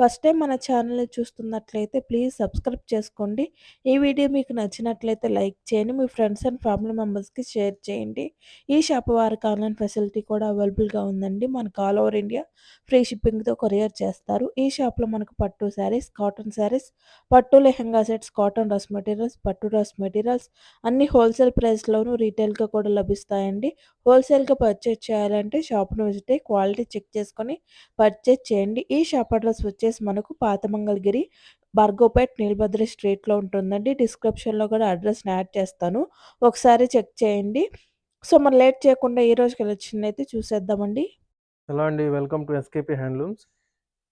First time మన ఛానల్‌ని చూస్తున్నట్లయితే ప్లీజ్ సబ్స్క్రైబ్ చేసుకోండి. ఈ వీడియో మీకు నచ్చినట్లయితే లైక్ చేయండి. మీ ఫ్రెండ్స్ అండ్ ఫ్యామిలీ మెంబర్స్‌కి షేర్ చేయండి. ఈ షాప్ వారికి ఆన్‌లైన్ ఫెసిలిటీ కూడా అవైలబుల్‌గా ఉందండి. మనకు ఆల్ ఓవర్ ఇండియా ఫ్రీ షిప్పింగ్‌తో కొరియర్ చేస్తారు. ఈ షాప్‌లో మనకు పట్టు శారీస్, కాటన్ శారీస్, పట్టు lehenga sets, cotton dress materials, పట్టు డ్రెస్ మెటీరియల్స్ అన్ని హోల్సేల్ ప్రైస్లోనూ రీటైల్‌గా కూడా లభిస్తాయండి. హోల్సేల్‌గా పర్చేజ్ చేయాలంటే షాప్‌ని విజిట్ అయ్యి క్వాలిటీ చెక్ చేసుకొని పర్చేజ్ చేయండి. ఈ షాప్ అడ్రస్ వచ్చేసి మనకు పాత మంగళగిరి భార్గోపేట్ నీలభద్రి స్ట్రీట్‌లో ఉంటుందండి. డిస్క్రిప్షన్‌లో కూడా అడ్రస్‌ని యాడ్ చేస్తాను. ఒకసారి చెక్ చేయండి. సో, మనం లేట్ చేయకుండా ఈ రోజుకి వెళ్ళొచ్చింది అయితే చూసేద్దామండి. హలో అండి వెల్కమ్ టు ఎస్కేపీ హ్యాండ్లూమ్స్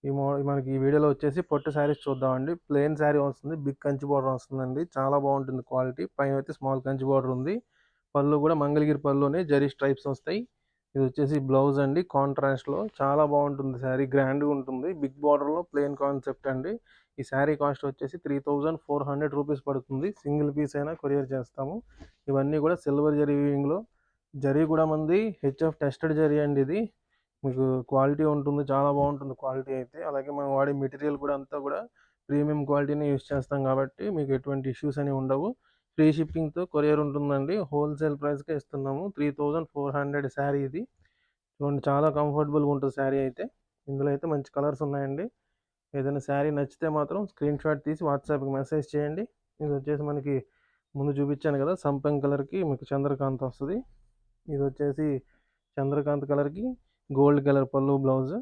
ఈ మో మనకి ఈ వీడియోలో వచ్చేసి పొట్టు శారీస్ చూద్దామండి ప్లెయిన్ శారీ వస్తుంది బిగ్ కంచి బార్డర్ వస్తుందండి చాలా బాగుంటుంది క్వాలిటీ పైన అయితే స్మాల్ కంచి బార్డర్ ఉంది పళ్ళు కూడా మంగళగిరి పళ్ళునే జరీ స్ట్రైప్స్ వస్తాయి. ఇది వచ్చేసి బ్లౌజ్ అండి కాంట్రాస్ట్లో. చాలా బాగుంటుంది శారీ గ్రాండ్గా ఉంటుంది. బిగ్ బార్డర్లో ప్లెయిన్ కాన్సెప్ట్ అండి. ఈ శారీ కాస్ట్ వచ్చేసి three thousand four hundred rupees పడుతుంది. సింగిల్ పీస్ అయినా కొరియర్ చేస్తాము. ఇవన్నీ కూడా సిల్వర్ జరీ వీవింగ్లో. జరీ కూడా మంది హెచ్ఎఫ్ టెస్టెడ్ జరీ అండి ఇది. మీకు క్వాలిటీ ఉంటుంది చాలా బాగుంటుంది క్వాలిటీ అయితే. అలాగే మనం వాడే మెటీరియల్ కూడా అంతా కూడా ప్రీమియం క్వాలిటీని యూస్ చేస్తాం కాబట్టి మీకు ఎటువంటి ఇష్యూస్ అనేవి ఉండవు. ఫ్రీ షిప్పింగ్తో కొరియర్ ఉంటుందండి. హోల్సేల్ ప్రైస్కే ఇస్తున్నాము. Three thousand four hundred sari ఇది. చూడండి చాలా కంఫర్టబుల్గా ఉంటుంది శారీ అయితే. ఇందులో అయితే మంచి కలర్స్ ఉన్నాయండి. ఏదైనా శారీ నచ్చితే మాత్రం స్క్రీన్ షాట్ తీసి వాట్సాప్కి మెసేజ్ చేయండి. ఇది వచ్చేసి మనకి ముందు చూపించాను కదా సంపంగ్ కలర్కి మీకు చంద్రకాంత్ వస్తుంది. ఇది వచ్చేసి చంద్రకాంత్ కలర్కి గోల్డ్ కలర్ పళ్ళు బ్లౌజ్.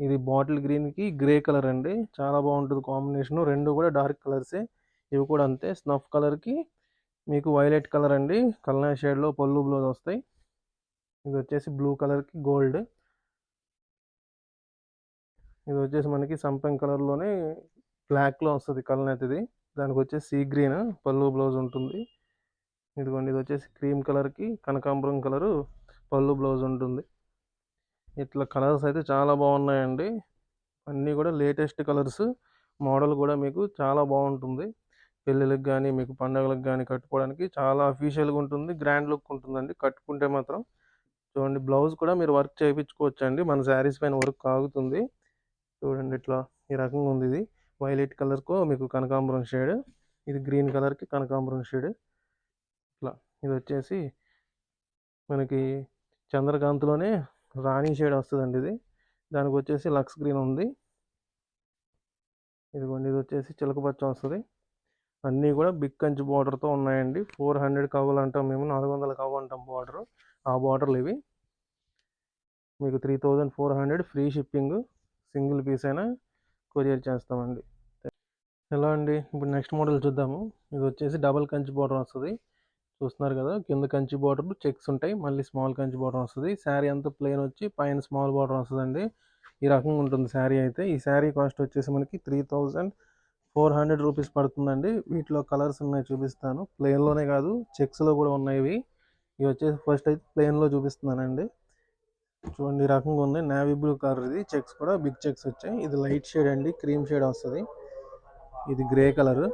ఇది బాటిల్ గ్రీన్కి గ్రే కలర్ అండి. చాలా బాగుంటుంది కాంబినేషన్. రెండు కూడా డార్క్ కలర్సే. ఇవి కూడా అంతే. స్నఫ్ కలర్కి మీకు వైలెట్ కలర్ అండి. కల్నా షేడ్లో పళ్ళు బ్లౌజ్ వస్తాయి. ఇది వచ్చేసి బ్లూ కలర్కి గోల్డ్. ఇది వచ్చేసి మనకి సంపంగ్ కలర్లోనే బ్లాక్లో వస్తుంది కల్నతిది. దానికి వచ్చేసి సీ గ్రీన్ పళ్ళు బ్లౌజ్ ఉంటుంది. ఇదిగోండి ఇది వచ్చేసి క్రీమ్ కలర్కి కనకాంబరం కలరు పళ్ళు బ్లౌజ్ ఉంటుంది. ఇట్లా కలర్స్ అయితే చాలా బాగున్నాయండి. అన్నీ కూడా లేటెస్ట్ కలర్స్. మోడల్ కూడా మీకు చాలా బాగుంటుంది. పెళ్ళిళ్ళకి కానీ మీకు పండగలకు కానీ కట్టుకోవడానికి చాలా అఫీషియల్గా ఉంటుంది గ్రాండ్ లుక్ ఉంటుందండి. కట్టుకుంటే మాత్రం చూడండి బ్లౌజ్ కూడా మీరు వర్క్ చేయించుకోవచ్చు అండి మన శారీస్ పైన వర్క్ ఆగుతుంది చూడండి ఇట్లా ఈ రకంగా ఉంది ఇది. వైలెట్ కలర్కు మీకు కనకాంబరం షేడ్. ఇది గ్రీన్ కలర్కి కనకాంబరం షేడ్. ఇట్లా ఇది వచ్చేసి మనకి చంద్రకాంత్లోనే రాణి షేడ్ వస్తుందండి ఇది. దానికి వచ్చేసి లక్స్ గ్రీన్ ఉంది. ఇదిగోండి ఇది వచ్చేసి చిలకపచ్చం వస్తుంది. అన్నీ కూడా బిగ్ కంచి బార్డర్తో ఉన్నాయండి. ఫోర్ హండ్రెడ్ కావాలంటాం మేము నాలుగు వందల కావాలంటాం బార్డర్. ఆ బార్డర్లు ఇవి. మీకు three thousand four hundred free shipping single piece అయినా కొరియర్ చేస్తామండి. ఎలా అండి? ఇప్పుడు నెక్స్ట్ మోడల్ చూద్దాము. ఇది వచ్చేసి డబల్ కంచి బార్డర్ వస్తుంది. చూస్తున్నారు కదా కింద కంచి బార్డర్ చెక్స్ ఉంటాయి మళ్ళీ స్మాల్ కంచి బార్డర్ వస్తుంది. శారీ అంతా ప్లెయిన్ వచ్చి పైన స్మాల్ బార్డర్ వస్తుందండి. ఈ రకంగా ఉంటుంది శారీ అయితే. ఈ శారీ కాస్ట్ వచ్చేసి మనకి three thousand four hundred rupees పడుతుందండి. వీటిలో కలర్స్ ఉన్నాయి చూపిస్తాను. ప్లెయిన్లోనే కాదు చెక్స్లో కూడా ఉన్నాయి ఇవి. ఇవి వచ్చేసి ఫస్ట్ అయితే ప్లెయిన్లో చూపిస్తున్నానండి. చూడండి ఈ రకంగా ఉంది. నావీ బ్లూ కలర్ ఇది. చెక్స్ కూడా బిగ్ చెక్స్ వచ్చాయి. ఇది లైట్ షేడ్ అండి క్రీమ్ షేడ్ వస్తుంది. ఇది గ్రే కలర్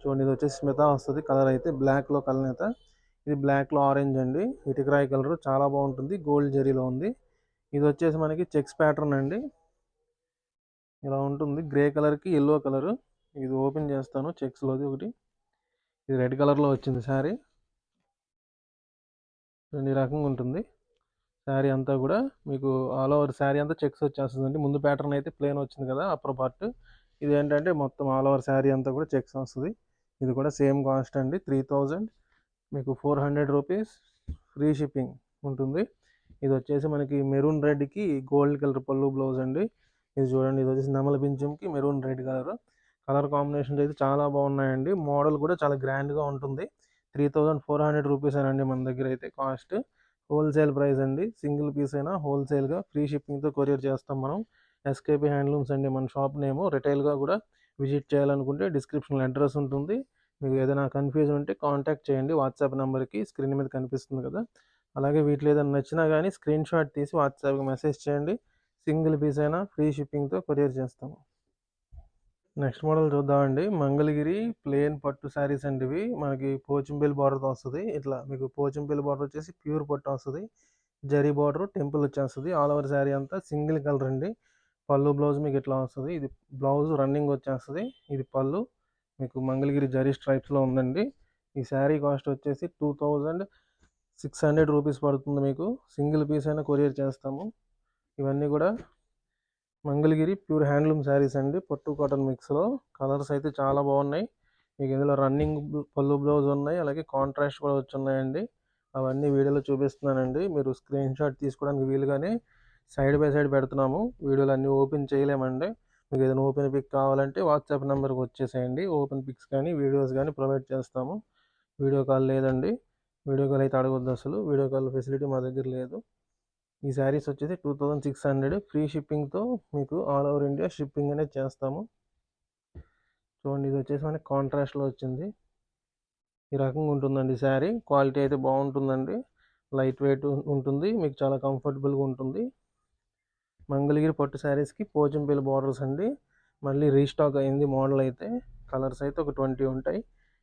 చూడండి ఇది వచ్చేసి స్మిత వస్తుంది. కలర్ అయితే బ్లాక్లో కలర్ అయితే. ఇది బ్లాక్లో ఆరెంజ్ అండి. ఇటుకరాయి కలర్ చాలా బాగుంటుంది. గోల్డ్ జరీలో ఉంది. ఇది వచ్చేసి మనకి చెక్స్ ప్యాటర్న్ అండి. ఇలా ఉంటుంది. గ్రే కలర్కి ఎల్లో కలర్. ఇది ఓపెన్ చేస్తాను. చెక్స్లోది ఒకటి. ఇది రెడ్ కలర్లో వచ్చింది శారీ. ఈ రకంగా ఉంటుంది. శారీ అంతా కూడా మీకు ఆల్ ఓవర్ శారీ అంతా చెక్స్ వచ్చేస్తుందండి. ముందు ప్యాటర్న్ అయితే ప్లేన్ వచ్చింది కదా అప్పర్ పార్ట్. ఇది ఏంటంటే మొత్తం ఆల్ ఓవర్ శారీ అంతా కూడా చెక్స్ వస్తుంది. ఇది కూడా సేమ్ కాస్ట్ అండి. Three thousand. మీకు four hundred rupees free shipping ఉంటుంది. ఇది వచ్చేసి మనకి మెరూన్ రెడ్కి గోల్డ్ కలర్ పళ్ళు బ్లౌజ్ అండి. ఇది చూడండి ఇది వచ్చేసి నెమల పింఛంకి maroon red colour. Colour combinations అయితే చాలా బాగున్నాయండి. మోడల్ కూడా చాలా గ్రాండ్గా ఉంటుంది. Three thousand four hundred rupees అండి మన దగ్గర అయితే కాస్ట్. హోల్సేల్ ప్రైస్ అండి. సింగిల్ పీస్ అయినా హోల్సేల్గా ఫ్రీ షిప్పింగ్తో కొరియర్ చేస్తాం మనం. ఎస్కేపీ హ్యాండ్లూమ్స్ అండి మన షాప్ నేము. రిటైల్గా కూడా విజిట్ చేయాలనుకుంటే డిస్క్రిప్షన్లో అడ్రస్ ఉంటుంది. మీకు ఏదైనా కన్ఫ్యూజన్ ఉంటే కాంటాక్ట్ చేయండి. వాట్సాప్ నెంబర్కి స్క్రీన్ మీద కనిపిస్తుంది కదా. అలాగే వీటిలో ఏదైనా నచ్చినా కానీ స్క్రీన్ షాట్ తీసి వాట్సాప్కి మెసేజ్ చేయండి. సింగిల్ పీస్ అయినా ఫ్రీ షిప్పింగ్తో కొరియర్ చేస్తాము. నెక్స్ట్ మోడల్ చూద్దామండి. మంగళగిరి ప్లేన్ పట్టు శారీస్ అండి ఇవి మనకి పోచంపల్లి బార్డర్తో వస్తుంది ఇట్లా మీకు పోచంపల్లి బార్డర్ వచ్చేసి ప్యూర్ పట్టు వస్తుంది. జరీ బార్డర్ టెంపుల్ వచ్చేస్తుంది. ఆల్ ఓవర్ శారీ అంతా సింగిల్ కలర్ అండి. పళ్ళు బ్లౌజ్ మీకు ఇట్లా వస్తుంది. ఇది బ్లౌజ్ రన్నింగ్ వచ్చేస్తుంది. ఇది పళ్ళు. మీకు మంగళగిరి జరీ స్ట్రైప్స్లో ఉందండి. ఈ శారీ కాస్ట్ వచ్చేసి two thousand six hundred rupees పడుతుంది మీకు. సింగిల్ పీస్ అయినా కొరియర్ చేస్తాము. ఇవన్నీ కూడా మంగళగిరి ప్యూర్ హ్యాండ్లూమ్ శారీస్ అండి. పట్టు కాటన్ మిక్స్లో. కలర్స్ అయితే చాలా బాగున్నాయి. మీకు ఇందులో రన్నింగ్ పళ్ళు బ్లౌజ్ ఉన్నాయి. అలాగే కాంట్రాస్ట్ కూడా వచ్చి ఉన్నాయండి అవన్నీ వీడియోలో చూపిస్తున్నానండి. మీరు స్క్రీన్ షాట్ తీసుకోవడానికి వీలుగానే సైడ్ బై సైడ్ పెడుతున్నాము. వీడియోలు అన్నీ ఓపెన్ చేయలేమండి. మీకు ఏదైనా ఓపెన్ పిక్ కావాలంటే వాట్సాప్ నెంబర్కి వచ్చేసేయండి. ఓపెన్ పిక్స్ కానీ వీడియోస్ కానీ ప్రొవైడ్ చేస్తాము. వీడియో కాల్ లేదండి. వీడియో కాల్ అయితే అడగొద్దు అసలు. వీడియో కాల్ ఫెసిలిటీ మా దగ్గర లేదు. ఈ శారీస్ వచ్చేసి two thousand six hundred free షిప్పింగ్తో మీకు ఆల్ ఓవర్ ఇండియా షిప్పింగ్ అనేది చేస్తాము. చూడండి ఇది వచ్చేసి మనకి కాంట్రాస్ట్లో వచ్చింది. ఈ రకంగా ఉంటుందండి శారీ. క్వాలిటీ అయితే బాగుంటుందండి. లైట్ వెయిట్ ఉంటుంది. మీకు చాలా కంఫర్టబుల్గా ఉంటుంది. మంగళగిరి పట్టు శారీస్కి పోచంపల్లి బార్డర్స్ అండి. మళ్ళీ రీస్టాక్ అయింది మోడల్ అయితే. కలర్స్ అయితే ఒక ట్వంటీ ఉంటాయి.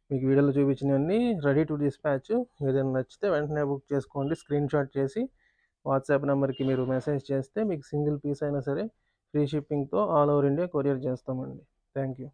మీకు వీడియోలో చూపించినవన్నీ రెడీ టు డిస్పాచ్. ఏదైనా నచ్చితే వెంటనే బుక్ చేసుకోండి. స్క్రీన్ షాట్ చేసి వాట్సాప్ నెంబర్కి మీరు మెసేజ్ చేస్తే మీకు సింగిల్ పీస్ అయినా సరే ఫ్రీ షిప్పింగ్తో ఆల్ ఓవర్ ఇండియా కొరియర్ చేస్తామండి. Thank you